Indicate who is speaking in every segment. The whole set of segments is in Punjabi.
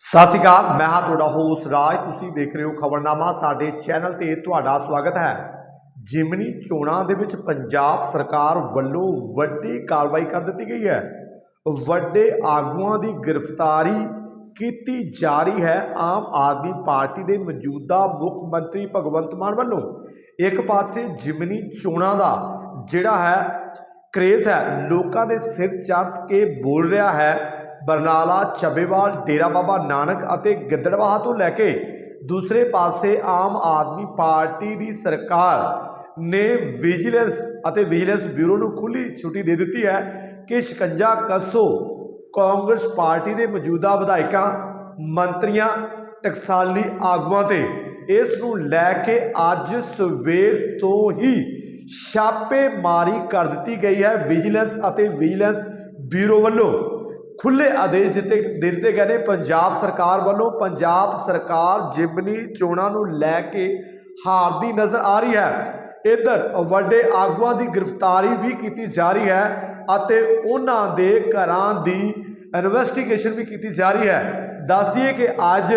Speaker 1: ਸਤਿ ਸ਼੍ਰੀ ਅਕਾਲ, ਮੈਂ ਹਾਂ ਤੁਹਾਡਾ ਹੋਸ ਰਾਜ। ਤੁਸੀਂ ਦੇਖ ਰਹੇ ਹੋ ਖਬਰਨਾਮਾ, ਸਾਡੇ ਚੈਨਲ ਤੇ ਤੁਹਾਡਾ ਸਵਾਗਤ ਹੈ। ਜਿਮਨੀ ਚੋਣਾਂ ਦੇ ਵਿੱਚ ਪੰਜਾਬ ਸਰਕਾਰ ਵੱਲੋਂ ਵੱਡੀ ਕਾਰਵਾਈ ਕਰ ਦਿੱਤੀ ਗਈ ਹੈ। ਵੱਡੇ ਆਗੂਆਂ ਦੀ ਗ੍ਰਿਫਤਾਰੀ ਕੀਤੀ ਜਾ ਰਹੀ ਹੈ ਆਮ ਆਦਮੀ ਪਾਰਟੀ ਦੇ ਮੌਜੂਦਾ ਮੁੱਖ ਮੰਤਰੀ ਭਗਵੰਤ ਮਾਨ ਵੱਲੋਂ। ਇੱਕ ਪਾਸੇ ਜਿਮਨੀ ਚੋਣਾਂ ਦਾ ਜਿਹੜਾ ਹੈ ਕ੍ਰੇਜ਼ ਹੈ, ਲੋਕਾਂ ਦੇ ਸਿਰ ਚੜ੍ਹ ਕੇ ਬੋਲ ਰਿਹਾ ਹੈ ਬਰਨਾਲਾ ਚੱਬੇਵਾਲ ਡੇਰਾ ਬਾਬਾ ਨਾਨਕ ਅਤੇ ਗਿੱਦੜਵਾਹਾ ਤੋਂ ਲੈ ਕੇ ਦੂਸਰੇ ਪਾਸੇ ਆਮ ਆਦਮੀ ਪਾਰਟੀ ਦੀ ਸਰਕਾਰ ਨੇ ਵਿਜੀਲੈਂਸ ਅਤੇ ਵਿਜੀਲੈਂਸ ਬਿਊਰੋ ਨੂੰ ਖੁੱਲੀ ਛੁੱਟੀ ਦੇ ਦਿੱਤੀ ਹੈ ਕਿ ਸ਼ਿਕੰਜਾ ਕੱਸੋ ਕਾਂਗਰਸ ਪਾਰਟੀ ਦੇ ਮੌਜੂਦਾ ਵਿਧਾਇਕਾਂ, ਮੰਤਰੀਆਂ, ਟਕਸਾਲੀ ਆਗੂਆਂ ਤੇ ਇਸ ਨੂੰ ਲੈ ਕੇ ਅੱਜ ਸਵੇਰ ਤੋਂ ਹੀ ਛਾਪੇਮਾਰੀ ਕਰ ਦਿੱਤੀ ਗਈ ਹੈ ਵਿਜੀਲੈਂਸ ਅਤੇ ਵਿਜੀਲੈਂਸ ਬਿਊਰੋ ਵੱਲੋਂ। ਖੁੱਲੇ ਆਦੇਸ਼ ਦਿੱਤੇ ਦੇ ਦਿੱਤੇ ਗਏ ਨੇ। ਪੰਜਾਬ ਸਰਕਾਰ ਵੱਲੋਂ ਪੰਜਾਬ ਸਰਕਾਰ ਜਿਮਨੀ ਚੋਣਾਂ ਨੂੰ ਲੈ ਕੇ ਹਾਰਦੀ ਨਜ਼ਰ ਆ ਰਹੀ ਹੈ। ਇਧਰ ਵੱਡੇ ਆਗੂਆਂ ਦੀ ਗ੍ਰਿਫਤਾਰੀ ਵੀ ਕੀਤੀ ਜਾ ਰਹੀ ਹੈ ਅਤੇ ਉਹਨਾਂ ਦੇ ਘਰਾਂ ਦੀ ਇਨਵੈਸਟੀਗੇਸ਼ਨ ਵੀ ਕੀਤੀ ਜਾ ਰਹੀ ਹੈ। ਦੱਸ ਦਈਏ ਕਿ ਅੱਜ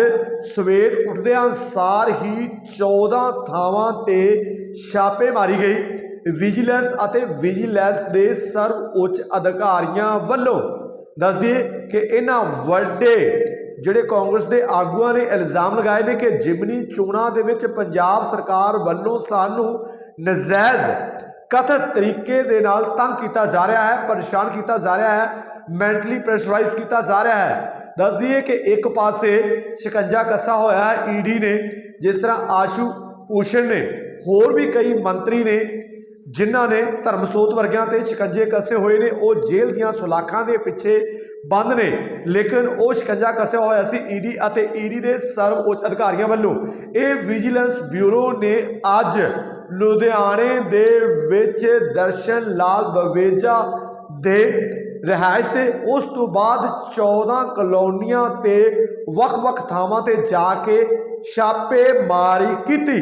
Speaker 1: ਸਵੇਰ ਉੱਠਦਿਆਂ ਸਾਰ ਹੀ 14 ਥਾਵਾਂ ਤੇ ਛਾਪੇ ਮਾਰੀ ਗਈ। ਵਿਜੀਲੈਂਸ ਅਤੇ ਵਿਜੀਲੈਂਸ ਦੇ ਸਰਵ ਉੱਚ ਅਧਿਕਾਰੀਆਂ ਵੱਲੋਂ ਦੱਸ ਦਈਏ ਕਿ ਇਹਨਾਂ ਵੱਡੇ ਜਿਹੜੇ ਕਾਂਗਰਸ ਦੇ ਆਗੂਆਂ ਨੇ ਇਲਜ਼ਾਮ ਲਗਾਏ ਨੇ ਕਿ ਜਿਮਨੀ ਚੋਣਾਂ ਦੇ ਵਿੱਚ ਪੰਜਾਬ ਸਰਕਾਰ ਵੱਲੋਂ ਸਾਨੂੰ ਨਜਾਇਜ਼ ਕਥਿਤ ਤਰੀਕੇ ਦੇ ਨਾਲ ਤੰਗ ਕੀਤਾ ਜਾ ਰਿਹਾ ਹੈ, ਪਰੇਸ਼ਾਨ ਕੀਤਾ ਜਾ ਰਿਹਾ ਹੈ, ਮੈਂਟਲੀ ਪ੍ਰੈਸ਼ਰਾਈਜ਼ ਕੀਤਾ ਜਾ ਰਿਹਾ ਹੈ। ਦੱਸ ਦਈਏ ਕਿ ਇੱਕ ਪਾਸੇ ਸ਼ਿਕੰਜਾ ਕੱਸਾ ਹੋਇਆ ਹੈ, ਈਡੀ ਨੇ, ਜਿਸ ਤਰ੍ਹਾਂ ਆਸ਼ੂ ਭੂਸ਼ਣ ਨੇ, ਹੋਰ ਵੀ ਕਈ ਮੰਤਰੀ ਨੇ ਜਿਨ੍ਹਾਂ ਨੇ ਧਰਮਸੋਤ ਵਰਗਿਆਂ ਤੇ ਸ਼ਿਕੰਜੇ ਕੱਸੇ ਹੋਏ ਨੇ, ਉਹ ਜੇਲ੍ਹ ਦੀਆਂ ਸੁਲਾਖਾਂ ਦੇ ਪਿੱਛੇ ਬੰਦ ਨੇ। ਲੇਕਿਨ ਉਹ ਸ਼ਿਕੰਜਾ ਕੱਸਿਆ ਹੋਇਆ ਸੀ ਈਡੀ ਅਤੇ ਈਡੀ ਦੇ ਸਰਵ ਉੱਚ ਅਧਿਕਾਰੀਆਂ ਵੱਲੋਂ। ਇਹ ਵਿਜੀਲੈਂਸ ਬਿਊਰੋ ਨੇ ਅੱਜ ਲੁਧਿਆਣੇ ਦੇ ਵਿੱਚ ਦਰਸ਼ਨ ਲਾਲ ਬਵੇਜਾ ਦੇ ਰਿਹਾਇਸ਼ ਤੇ ਉਸ ਤੋਂ ਬਾਅਦ 14 ਕਲੋਨੀਆਂ ਤੇ ਵੱਖ-ਵੱਖ ਥਾਵਾਂ ਤੇ ਜਾ ਕੇ ਛਾਪੇਮਾਰੀ ਕੀਤੀ।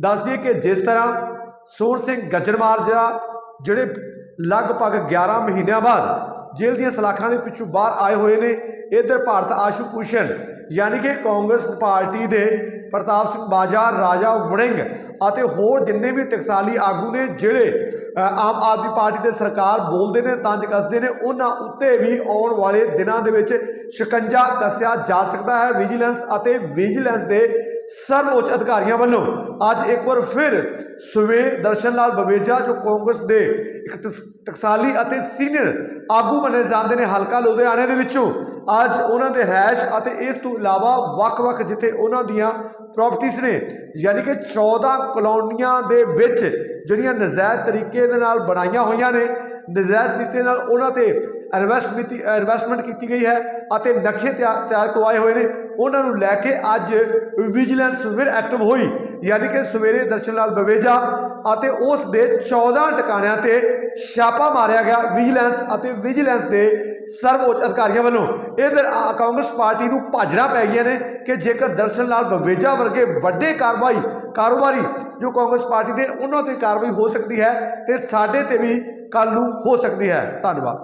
Speaker 1: ਦੱਸਦੀ ਕਿ ਜਿਸ ਤਰ੍ਹਾਂ ਸੋਹਣ ਸਿੰਘ ਗੱਜਣਮਾਰ ਜਿਹੜਾ, ਜਿਹੜੇ ਲਗਭਗ 11 ਮਹੀਨਿਆਂ ਬਾਅਦ ਜੇਲ੍ਹ ਦੀਆਂ ਸਲਾਖਾਂ ਦੇ ਪਿੱਛੋਂ ਬਾਹਰ ਆਏ ਹੋਏ ਨੇ, ਇਧਰ ਭਾਰਤ ਆਸ਼ੂ ਭੂਸ਼ਣ, ਯਾਨੀ ਕਿ ਕਾਂਗਰਸ ਪਾਰਟੀ ਦੇ ਪ੍ਰਤਾਪ ਸਿੰਘ ਬਾਜਾ, ਰਾਜਾ ਵੜਿੰਗ ਅਤੇ ਹੋਰ ਜਿੰਨੇ ਵੀ ਟਕਸਾਲੀ ਆਗੂ ਨੇ, ਜਿਹੜੇ ਆਮ ਆਦਮੀ ਪਾਰਟੀ ਦੇ ਸਰਕਾਰ ਬੋਲਦੇ ਨੇ, ਤੰਜ ਕੱਸਦੇ ਨੇ, ਉਹਨਾਂ ਉੱਤੇ ਵੀ ਆਉਣ ਵਾਲੇ ਦਿਨਾਂ ਦੇ ਵਿੱਚ ਸ਼ਿਕੰਜਾ ਕੱਸਿਆ ਜਾ ਸਕਦਾ ਹੈ। ਵਿਜੀਲੈਂਸ ਅਤੇ ਵਿਜੀਲੈਂਸ ਦੇ ਸਰਵਉੱਚ ਅਧਿਕਾਰੀਆਂ ਵੱਲੋਂ ਅੱਜ ਇੱਕ ਵਾਰ ਫਿਰ ਸਵੇਰ ਦਰਸ਼ਨ ਲਾਲ ਬਵੇਜਾ, ਜੋ ਕਾਂਗਰਸ ਦੇ ਇੱਕ ਟਕਸਾਲੀ ਅਤੇ ਸੀਨੀਅਰ ਆਗੂ ਬਣੇ ਜਾਂਦੇ ਨੇ, ਹਲਕਾ ਲੁਧਿਆਣੇ ਦੇ ਵਿੱਚੋਂ ਅੱਜ ਉਹਨਾਂ ਦੇ ਰਹਿਸ਼ ਅਤੇ ਇਸ ਤੋਂ ਇਲਾਵਾ ਵੱਖ-ਵੱਖ ਜਿੱਥੇ ਉਹਨਾਂ ਦੀਆਂ ਪ੍ਰਾਪਰਟੀਆਂ ਨੇ, ਯਾਨੀ ਕਿ 14 ਕਲੋਨੀਆਂ ਦੇ ਵਿੱਚ ਜਿਹੜੀਆਂ ਨਜਾਇਜ਼ ਤਰੀਕੇ ਦੇ ਨਾਲ ਬਣਾਈਆਂ ਹੋਈਆਂ ਨੇ, ਨਜਾਇਜ਼ ਤਰੀਕੇ ਨਾਲ ਉਹਨਾਂ ਤੇ ਇਨਵੈਸਟਮੈਂਟ ਇਨਵੈਸਟਮੈਂਟ ਕੀਤੀ ਗਈ ਹੈ ਅਤੇ ਨਕਸ਼ੇ ਤਿਆਰ ਤਿਆਰ ਕਰਵਾਏ ਹੋਏ ਨੇ। ਉਹਨਾਂ ਨੂੰ ਲੈ ਕੇ ਅੱਜ ਵਿਜੀਲੈਂਸ ਫਿਰ ਐਕਟਿਵ ਹੋਈ। ਯਾਨੀ ਕਿ ਸਵੇਰੇ ਦਰਸ਼ਨ ਲਾਲ ਬਵੇਜਾ ਅਤੇ ਉਸ ਦੇ 14 ਟਿਕਾਣਿਆਂ ਤੇ ਛਾਪਾ ਮਾਰਿਆ ਗਿਆ ਵਿਜੀਲੈਂਸ ਅਤੇ ਵਿਜੀਲੈਂਸ ਦੇ ਸਰਵਉੱਚ ਅਧਿਕਾਰੀਆਂ ਵੱਲੋਂ। ਇਧਰ ਕਾਂਗਰਸ ਪਾਰਟੀ ਨੂੰ ਭਾਜਣਾ ਪੈ ਗਈਆਂ ਨੇ ਕਿ ਜੇਕਰ ਦਰਸ਼ਨ ਲਾਲ ਬਵੇਜਾ ਵਰਗੇ ਵੱਡੇ ਕਾਰਵਾਈ ਕਾਰੋਬਾਰੀ ਜੋ ਕਾਂਗਰਸ ਪਾਰਟੀ ਦੇ ਉਹਨਾਂ ਤੇ ਕਾਰਵਾਈ ਹੋ ਸਕਦੀ ਹੈ ਤੇ ਸਾਡੇ ਤੇ ਵੀ ਕੱਲ ਨੂੰ ਹੋ ਸਕਦੀ ਹੈ। ਧੰਨਵਾਦ।